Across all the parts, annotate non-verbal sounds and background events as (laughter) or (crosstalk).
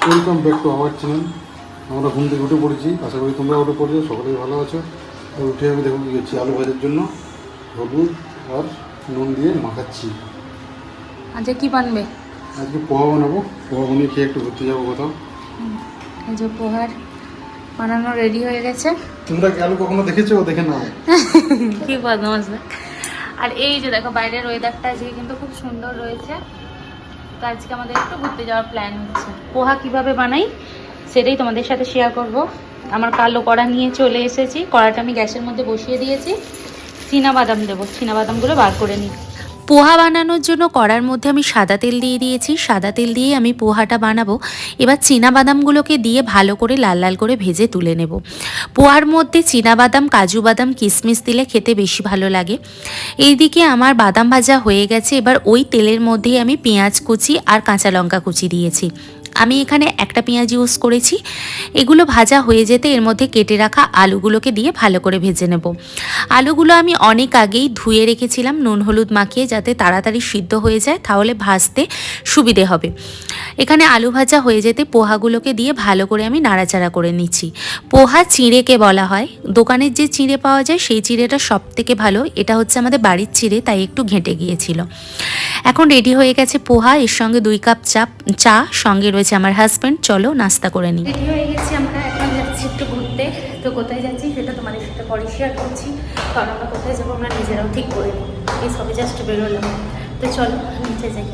Welcome back to our channel আমরা ঘুম থেকে উঠে পড়েছি। আশা করি তোমরা উঠে পড়েছো সকলেই ভালো আছো। আর উঠে আমি দেখো কী করছি আলু ভাজার জন্য হলুদ আর নুন দিয়ে মাখাচ্ছি। আজকে কি বানবে? আজকে পোহা বানাবো। পোহা বানিয়ে খেয়ে একটু ঘুরতে যাব কোথাও। এই যে পোহার বানানো রেডি হয়ে গেছে। তোমরা কি আলু কখনো দেখেছ? দেখে নাও। (laughs) কি বদমাস আর এই যে দেখো বাইরের ওয়েদারটা আজকে কিন্তু খুব সুন্দর রয়েছে। তো আজকে আমাদের একটু ঘুরতে যাওয়ার প্ল্যান হচ্ছে। পোহা কীভাবে বানাই সেটাই তোমাদের সাথে শেয়ার করব। আমার কালো কড়া নিয়ে চলে এসেছি। কড়াটা আমি গ্যাসের মধ্যে বসিয়ে দিয়েছি। বাদাম দেবো। বাদামগুলো বার করে নিই। পোহা বানানোর জন্য কড়ার মধ্যে আমি সাদা তেল দিয়ে দিয়েছি। সাদা তেল দিয়ে আমি পোহাটা বানাবো। এবার বাদামগুলোকে দিয়ে ভালো করে লাল লাল করে ভেজে তুলে নেব। পোহার মধ্যে বাদাম কাজু বাদাম কিশমিশ দিলে খেতে বেশি ভালো লাগে। এইদিকে আমার বাদাম ভাজা হয়ে গেছে। এবার ওই তেলের মধ্যেই আমি পেঁয়াজ কুচি আর কাঁচা লঙ্কা কুচি দিয়েছি। আমি এখানে একটা পেঁয়াজ ইউজ করেছি। এগুলো ভাজা হয়ে যেতে এর মধ্যে কেটে রাখা আলুগুলোকে দিয়ে ভালো করে ভেজে নেব। আলুগুলো আমি অনেক আগেই ধুয়ে রেখেছিলাম, নুন, হলুদ মাখিয়ে যাতে তাড়াতাড়ি সিদ্ধ হয়ে যায়, তাহলে ভাজতে সুবিধে হবে। এখানে আলু ভাজা হয়ে যেতে পোহাগুলোকে দিয়ে ভালো করে আমি নাড়াচাড়া করে নিচ্ছি। পোহা চিঁড়েকে বলা হয়। দোকানের যে চিঁড়ে পাওয়া যায়, সেই চিঁড়েটা সব থেকে ভালো। এটা হচ্ছে আমাদের বাড়ির চিঁড়ে, তাই একটু ঘেঁটে গিয়েছিল। এখন রেডি হয়ে গেছে পোহা। এর সঙ্গে দুই কাপ চা চা সঙ্গে রয়েছে আমার হাজব্যান্ড চলো নাস্তা করে নিই। রেডি হয়ে গেছি আমরা, এখন যাচ্ছি একটু ঘুরতে। তো কোথায় যাচ্ছি সেটা তোমাদের সাথে পরে শেয়ার করছি। কারণ আমরা কোথায় যাব আমরা নিজেরাও ঠিক করে নিই। এই সবে জাস্ট বেরোলাম। তো চলো, নিচে যাই।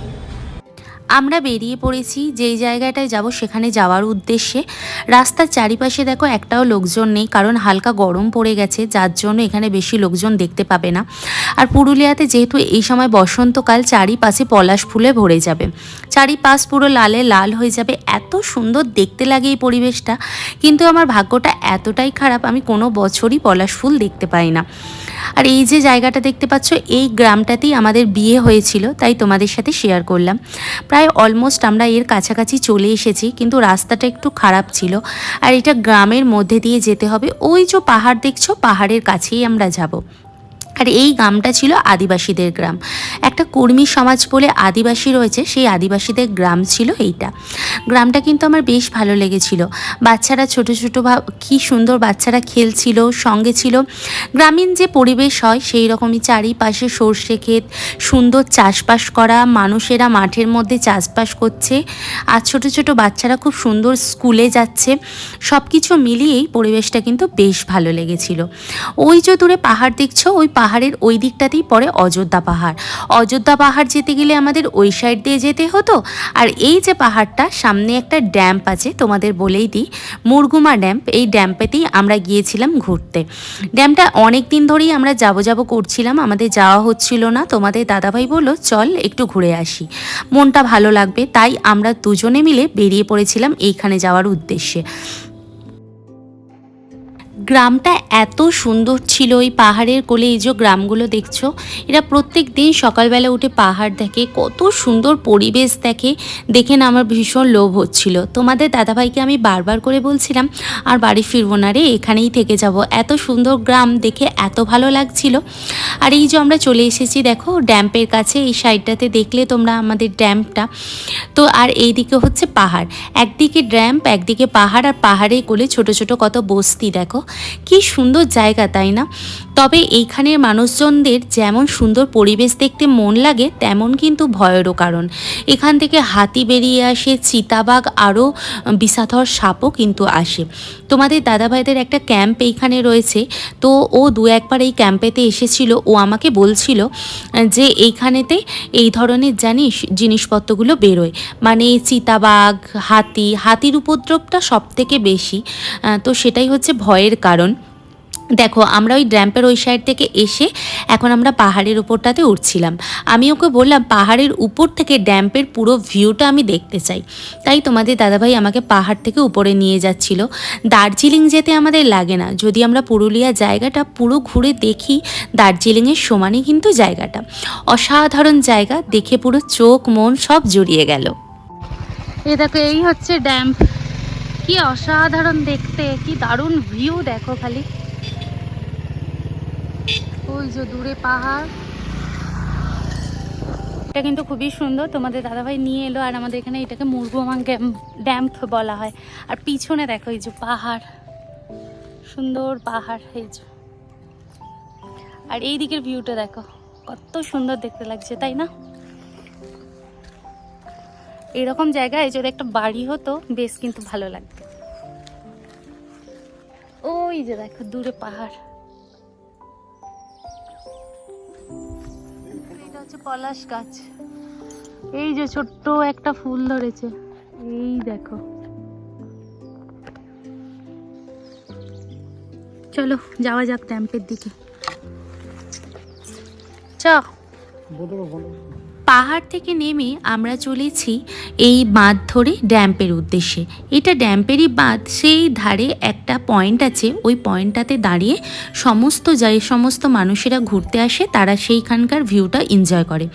আমরা বেরিয়ে পড়েছি, যেই জায়গাটায় যাব সেখানে যাওয়ার উদ্দেশ্যে। রাস্তার চারিপাশে দেখো একটাও লোকজন নেই, কারণ হালকা গরম পড়ে গেছে, যার জন্য এখানে বেশি লোকজন দেখতে পাবে না। আর পুরুলিয়াতে যেহেতু এই সময় বসন্তকাল, চারিপাশে পলাশ ফুলে ভরে যাবে। চারিপাশ পুরো লালে লাল হয়ে যাবে। এত সুন্দর দেখতে লাগে এই পরিবেশটা। কিন্তু আমার ভাগ্যটা এতটাই খারাপ, আমি কোনো বছরই পলাশ ফুল দেখতে পাই না। আর এই যে জায়গাটা দেখতে পাচ্ছ, এই গ্রামটাতেই আমাদের বিয়ে হয়েছিল, তাই তোমাদের সাথে শেয়ার করলাম। প্রায় অলমোস্ট আমরা এর কাছাকাছি চলে এসেছি, কিন্তু রাস্তাটা একটু খারাপ ছিল। আর এটা গ্রামের মধ্যে দিয়ে যেতে হবে। ওই যে পাহাড় দেখছ, পাহাড়ের কাছেই আমরা যাব। আর এই গ্রামটা ছিল আদিবাসীদের গ্রাম। একটা কর্মী সমাজ বলে আদিবাসী রয়েছে, সেই আদিবাসীদের গ্রাম ছিল এইটা। গ্রামটা কিন্তু আমার বেশ ভালো লেগেছিল। বাচ্চারা ছোট, ছোটো কি সুন্দর বাচ্চারা খেলছিল, সঙ্গে ছিল। গ্রামীণ যে পরিবেশ হয়, সেই রকমই চারিপাশে সর্ষে ক্ষেত, সুন্দর চাষবাস করা, মানুষেরা মাঠের মধ্যে চাষবাস করছে। আর ছোট ছোট বাচ্চারা খুব সুন্দর স্কুলে যাচ্ছে। সব কিছু মিলিয়েই পরিবেশটা কিন্তু বেশ ভালো লেগেছিল। ওই যে দূরে পাহাড় দেখছ, ওই পাহাড়ের ওই দিকটাতেই পড়ে অযোধ্যা পাহাড়। অযোধ্যা পাহাড় যেতে গেলে আমাদের ওই সাইড দিয়ে যেতে হতো। আর এই যে পাহাড়টা, সামনে একটা ড্যাম্প আছে, তোমাদের বলেই দিই, মুরগুমা ড্যাম্প এই ড্যাম্পেতেই আমরা গিয়েছিলাম ঘুরতে। ড্যামটা অনেক দিন ধরেই আমরা যাব যাব করছিলাম, আমাদের যাওয়া হচ্ছিল না। তোমাদের দাদাভাই বলল, চল একটু ঘুরে আসি। মনটা ভালো লাগবে, তাই আমরা দুজনে মিলে বেরিয়ে পড়েছিলাম এইখানে যাওয়ার উদ্দেশ্যে। গ্রামটা এত সুন্দর ছিল, এই পাহাড়ের কোলে, এই যে গ্রামগুলো দেখছ, এরা প্রত্যেক দিন সকালবেলা উঠে পাহাড় দেখে, কত সুন্দর পরিবেশ দেখে দেখে না আমার ভীষণ লোভ হচ্ছিল। তোমাদের দাদাভাইকে আমি বারবার করে বলছিলাম, আর বাড়ি ফিরবো না রে, এখানেই থেকে যাব। এত সুন্দর গ্রাম দেখে এত ভালো লাগছিল। আর এই যে আমরা চলে এসেছি, দেখো, ড্যাম্পের কাছে, এই সাইডটাতে দেখলে তোমরা আমাদের ড্যাম্পটা। তো আর এইদিকে হচ্ছে পাহাড়। একদিকে ড্যাম্প, একদিকে পাহাড়, আর পাহাড়ে কোলে ছোট ছোট কত বস্তি, দেখো। কি সুন্দর জায়গা, তাই না? তবে এইখানের মানুষজনদের যেমন সুন্দর পরিবেশ দেখতে মন লাগে, তেমন কিন্তু ভয়েরও কারণ। এখান থেকে হাতি বেরিয়ে আসে, চিতাবাঘ আরও বিষাধর সাপও কিন্তু আসে। তোমাদের দাদাভাইদের একটা ক্যাম্প এইখানে রয়েছে, তো ও দু একবার এই ক্যাম্পেতে এসেছিল। ও আমাকে বলছিল যে এইখানেতে এই ধরনের জানিস জিনিসপত্রগুলো বেরোয়। মানে চিতাবাঘ, হাতি, হাতির উপদ্রবটা সব থেকে বেশি তো সেটাই হচ্ছে ভয়ের কারণ, দেখো, আমরা ওই ড্যাম্পের ওই সাইড থেকে এসে এখন আমরা পাহাড়ের উপরটাতে উঠছিলাম। আমি ওকে বললাম, পাহাড়ের উপর থেকে ড্যাম্পের পুরো ভিউটা আমি দেখতে চাই। তাই তোমাদের দাদাভাই আমাকে পাহাড় থেকে উপরে নিয়ে যাচ্ছিল। দার্জিলিং যেতে আমাদের লাগে না। যদি আমরা পুরুলিয়া জায়গাটা পুরো ঘুরে দেখি, দার্জিলিংয়ের সমানই কিন্তু জায়গাটা। অসাধারণ জায়গা, দেখে পুরো চোখ, মন সব জড়িয়ে গেল। এ দেখো, এই হচ্ছে ড্যাম্প। কি অসাধারণ দেখতে, কি দারুণ ভিউ দেখো খালি। ওই যে দূরে পাহাড়। এটা কিন্তু খুবই সুন্দর, তোমাদের দাদাভাই নিয়ে এলো আর আমাদের এখানে এটাকে মুরগুমাং ড্যাম্প বলা হয়। আর পিছনে দেখো এই যে পাহাড়, সুন্দর পাহাড়, এই যে। আর এই দিকের ভিউটা দেখো, কত সুন্দর দেখতে লাগছে, তাই না? এরকম জায়গায় যদি একটা বাড়ি হতো, বেশ কিন্তু ভালো লাগতো। ওই যে দেখো, দূরে পাহাড়। এটা হচ্ছে পলাশ গাছ। এই যে ছোট্ট একটা ফুল ধরেছে। এই দেখো। চলো, যাওয়া যাক ড্যাম্পের দিকে। চ। বলো বলো পাহাড় থেকে নেমে আমরা চলেছি এই বাঁধ ধরে ড্যাম্পের উদ্দেশ্যে। এটা ড্যাম্পেরই বাঁধ, সেই ধারে একটা পয়েন্ট আছে। ওই পয়েন্টটাতে দাঁড়িয়ে সমস্ত যে সমস্ত মানুষেরা ঘুরতে আসে, তারা সেইখানকার ভিউটা এনজয় করে।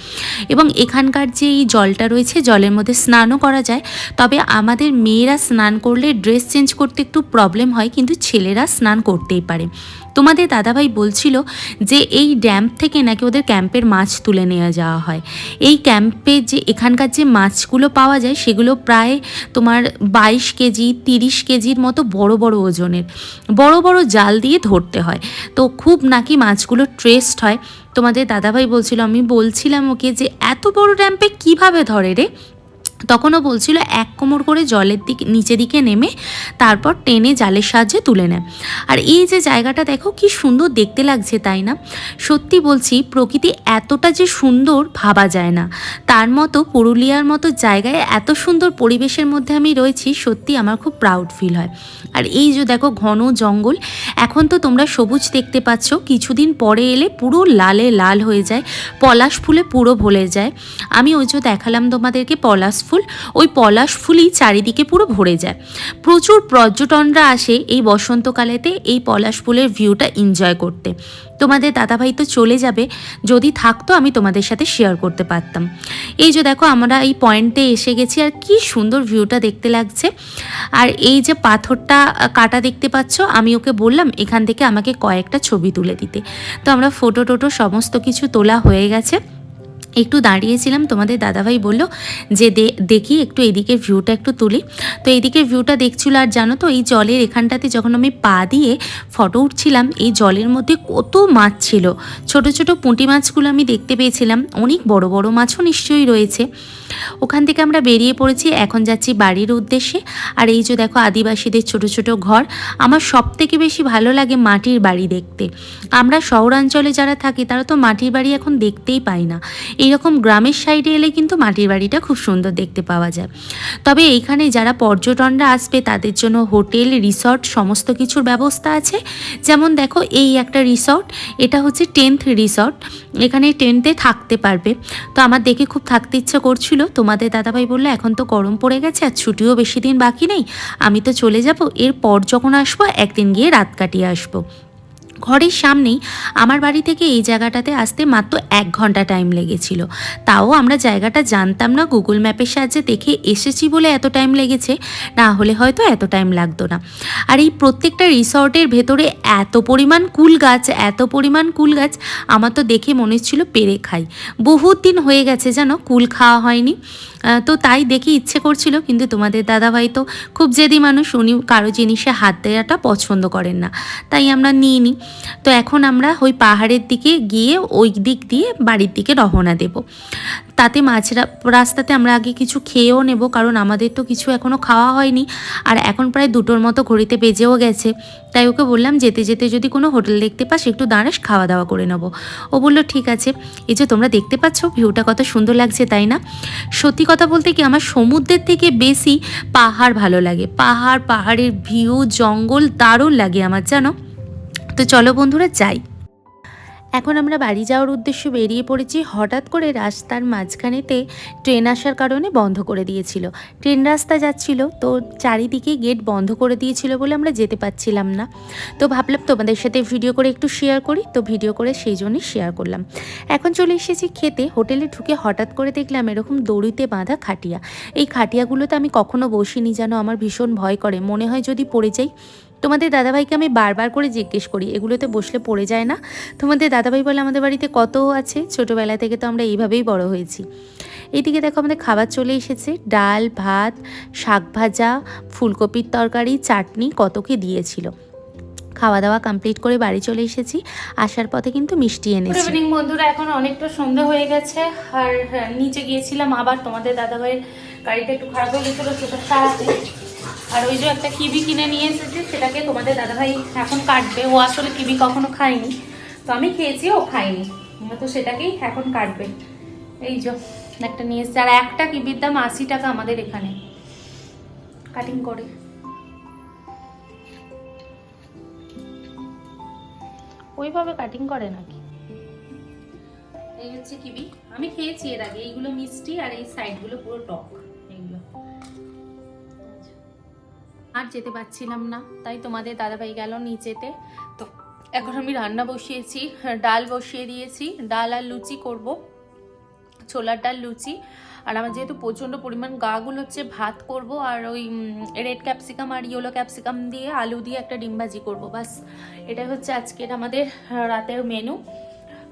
এবং এখানকার যে এই জলটা রয়েছে, জলের মধ্যে স্নানও করা যায়। তবে আমাদের মেয়েরা স্নান করলে ড্রেস চেঞ্জ করতে একটু প্রবলেম হয়, কিন্তু ছেলেরা স্নান করতেই পারে। তোমাদের দাদাভাই বলছিল যে এই ড্যাম্প থেকে নাকি ওদের ক্যাম্পের মাছ তুলে নেওয়া যাওয়া হয়। এই ক্যাম্পে যে এখানকার যে মাছগুলো পাওয়া যায় সেগুলো প্রায় তোমার বাইশ কেজি, তিরিশ কেজির মতো বড় বড় ওজনের। বড় বড় জাল দিয়ে ধরতে হয়। তো খুব নাকি মাছগুলো ট্রেস্ট হয়। তোমাদের দাদাভাই বলছিল, আমি বলছিলাম ওকে যে এত বড় ড্যাম্পে কীভাবে ধরে রে? তখনও বলছিল এক কোমর করে জলের দিকে নিচে দিকে নেমে তারপর টেনে জালের সাহায্যে তুলে নেয়। আর এই যে জায়গাটা দেখো, কি সুন্দর দেখতে লাগছে তাই না? সত্যি বলছি, প্রকৃতি এতটা যে সুন্দর ভাবা যায় না। তার মতো পুরুলিয়ার মতো জায়গায় এত সুন্দর পরিবেশের মধ্যে আমি রয়েছি, সত্যি আমার খুব প্রাউড ফিল হয়। আর এই যে দেখো, ঘন জঙ্গল এখন তো তোমরা সবুজ দেখতে পাচ্ছ, কিছুদিন পরে এলে পুরো লালে লাল হয়ে যায়, পলাশ ফুলে পুরো ভরে যায়। আমি ওই যে দেখালাম তোমাদেরকে পলাশ ফুল, ওই পলাশ ফুলই চারিদিকে পুরো ভরে যায়। প্রচুর পর্যটনরা আসে এই বসন্তকালেতে এই পলাশ ফুলের ভিউটা এনজয় করতে। তোমাদের দাদাভাই তো চলে যাবে, যদি থাকতো আমি তোমাদের সাথে শেয়ার করতে পারতাম। এই যে দেখো, আমরা এই পয়েন্টে এসে গেছি, আর কি সুন্দর ভিউটা দেখতে লাগছে। আর এই যে পাথরটা কাটা দেখতে পাচ্ছ, আমি ওকে বললাম এখান থেকে আমাকে কয়েকটা ছবি তুলে দিতে। তো আমরা ফটো টোটো সমস্ত কিছু তোলা হয়ে গেছে। একটু দাঁড়িয়েছিলাম, তোমাদের দাদাভাই বলল যে দেখি একটু এদিকের ভিউটা একটু তুলি। তো এইদিকের ভিউটা দেখছিল আর জানো তো, এই জলের এখানটাতে যখন আমি পা দিয়ে ফটো উঠছিলাম, এই জলের মধ্যে কত মাছ ছিল। ছোট ছোট পুঁটি মাছগুলো আমি দেখতে পেয়েছিলাম, অনেক বড় বড় মাছও নিশ্চয়ই রয়েছে। ওখান থেকে আমরা বেরিয়ে পড়েছি, এখন যাচ্ছি বাড়ির উদ্দেশ্যে। আর এই যে দেখো আদিবাসীদের ছোট ছোট ঘর, আমার সব থেকে বেশি ভালো লাগে মাটির বাড়ি দেখতে। আমরা শহরাঞ্চলে যারা থাকি, তারা তো মাটির বাড়ি এখন দেখতেই পাই না। এইরকম গ্রামের সাইডে এলে কিন্তু মাটির বাড়িটা খুব সুন্দর দেখতে পাওয়া যায়। তবে এইখানে যারা পর্যটনরা আসবে, তাদের জন্য হোটেল, রিসর্ট সমস্ত কিছুর ব্যবস্থা আছে। যেমন দেখো, এই একটা রিসর্ট, এটা হচ্ছে টেন্থ রিসর্ট। এখানে টেন্টে থাকতে পারবে। তো আমার দেখে খুব থাকতে ইচ্ছা করছিল। তোমাদের দাদাভাই বলল, এখন তো গরম পড়ে গেছে আর ছুটিও বেশি দিন বাকি নেই। আমি তো চলে যাব। এরপর যখন আসব, একদিন গিয়ে রাত কাটিয়ে আসব। ঘরের সামনেই আমার বাড়ি থেকে এই জায়গাটাতে আসতে মাত্র এক ঘণ্টা টাইম লেগেছিল। তাও আমরা জায়গাটা জানতাম না গুগল ম্যাপের সাহায্যে দেখে এসেছি বলে এত টাইম লেগেছে, না হলে হয়তো এত টাইম লাগতো না। আর এই প্রত্যেকটা রিসর্টের ভেতরে এত পরিমাণ কুল গাছ, এত পরিমাণ কুল গাছ আমার তো দেখে মনে হচ্ছিল পেরে খাই। বহুত দিন হয়ে গেছে জানো কুল খাওয়া হয়নি। তো তাই দেখে ইচ্ছে করছিল, কিন্তু তোমাদের দাদাভাই তো খুব জেদি মানুষ উনি কারও জিনিসে হাত দেওয়াটা পছন্দ করেন না। তাই আমরা নিইনি। তো এখন আমরা ওই পাহাড়ের দিকে গিয়ে ওই দিক দিয়ে বাড়ির দিকে রওনা দেব। তাতে মাঝরা রাস্তাতে আমরা আগে কিছু খেয়েও নেব কারণ আমাদের তো কিছু এখনও খাওয়া হয়নি। আর এখন প্রায় দুটোর মতো ঘড়িতে বেজেও গেছে। তাই ওকে বললাম যেতে যেতে যদি কোনো হোটেল দেখতে পাস একটু দাঁড়াস খাওয়া দাওয়া করে নেব। ও বলল, ঠিক আছে। এই যে তোমরা দেখতে পাচ্ছ, ভিউটা কত সুন্দর লাগছে, তাই না? সত্যি কথা বলতে কি আমার সমুদ্রের থেকে বেশি পাহাড় ভালো লাগে। পাহাড়, পাহাড়ের ভিউ, জঙ্গল দারুণ লাগে আমার, জানো? তো চলো বন্ধুরা, যাই। এখন আমরা বাড়ি যাওয়ার উদ্দেশ্যে বেরিয়ে পড়েছি। হঠাৎ করে রাস্তার মাঝখানেতে ট্রেন আসার কারণে বন্ধ করে দিয়েছিল। ট্রেন রাস্তা যাচ্ছিল, তো চারিদিকে গেট বন্ধ করে দিয়েছিল বলে আমরা যেতে পারছিলাম না। তো ভাবলাম তোমাদের সাথে ভিডিও করে একটু শেয়ার করি, তো ভিডিও করে সেই জন্যই শেয়ার করলাম। এখন চলে এসেছি খেতে। হোটেলে ঢুকে হঠাৎ করে দেখলাম এরকম দড়িতে বাঁধা খাটিয়া। এই খাটিয়াগুলোতে আমি কখনো বসিনি যেন আমার ভীষণ ভয় করে। মনে হয় যদি পড়ে যাই তোমাদের দাদাভাইকে আমি বারবার করে জিজ্ঞেস করি এগুলোতে বসলে পড়ে যায় না? তোমাদের দাদাভাই বলে আমাদের বাড়িতে কত আছে? ছোটোবেলা থেকে তো আমরা এইভাবেই বড় হয়েছি। এইদিকে দেখো আমাদের খাবার চলে এসেছে ডাল ভাত শাক ভাজা ফুলকপির তরকারি চাটনি কত কি দিয়েছিল। খাওয়া দাওয়া কমপ্লিট করে বাড়ি চলে এসেছি আসার পথে কিন্তু মিষ্টি গুড এনেছি ইভিনিং বন্ধুরা এখন অনেকটা সন্ধ্যা হয়ে গেছে আর হ্যাঁ, নিচে গিয়েছিলাম আবার তোমাদের দাদাভাইয়ের গাড়িটা একটু খারাপ হয়ে গেছিল সেটা সারাতে আর ওই যে একটা কিবি কিনে নিয়ে এসেছে, সেটাকে তোমাদের দাদাভাই এখন কাটবে। ও আসলে কিবি কখনো খায়নি। তো আমি খেয়েছি, ও খাইনি তো সেটাকেই এখন কাটবে। এই যে, একটা নিয়ে এসেছে। আর একটা কিবির দাম আশি টাকা আমাদের এখানে। কাটিং করে। ওইভাবে কাটিং করে নাকি? এই হচ্ছে কিবি। আমি খেয়েছি এর আগে। এইগুলো মিষ্টি আর এই সাইডগুলো পুরো টক। আর যেতে পারছিলাম না। তাই তোমাদের দাদাভাই গেল নিচেতে। তো এখন আমি রান্না বসিয়েছি, ডাল বসিয়ে দিয়েছি। ডাল আর লুচি করব, ছোলার ডাল, লুচি। আর আমার যেহেতু প্রচণ্ড পরিমাণ গাগুলো হচ্ছে ভাত করব আর ওই রেড ক্যাপসিকাম আর ইয়েলো ক্যাপসিকাম দিয়ে আলু দিয়ে একটা ডিম ভাজি করব, বাস। এটাই হচ্ছে আজকের আমাদের, রাতের মেনু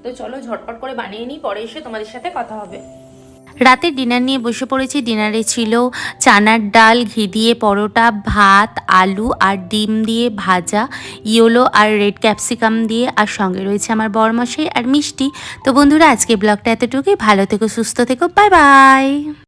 তো চলো ঝটপট করে বানিয়ে নিই, পরে এসে তোমাদের সাথে কথা হবে। রাতের ডিনার নিয়ে বসে পড়েছি। ডিনারে ছিল চানার ডাল, ঘি দিয়ে পরোটা, ভাত, আলু আর ডিম দিয়ে ভাজা, ইয়োলো আর রেড ক্যাপসিকাম দিয়ে। আর সঙ্গে রয়েছে আমার বরমশাই আর মিষ্টি। তো বন্ধুরা আজকে ব্লগটা এতটুকুই। ভালো থেকো, সুস্থ থেকো। Bye bye.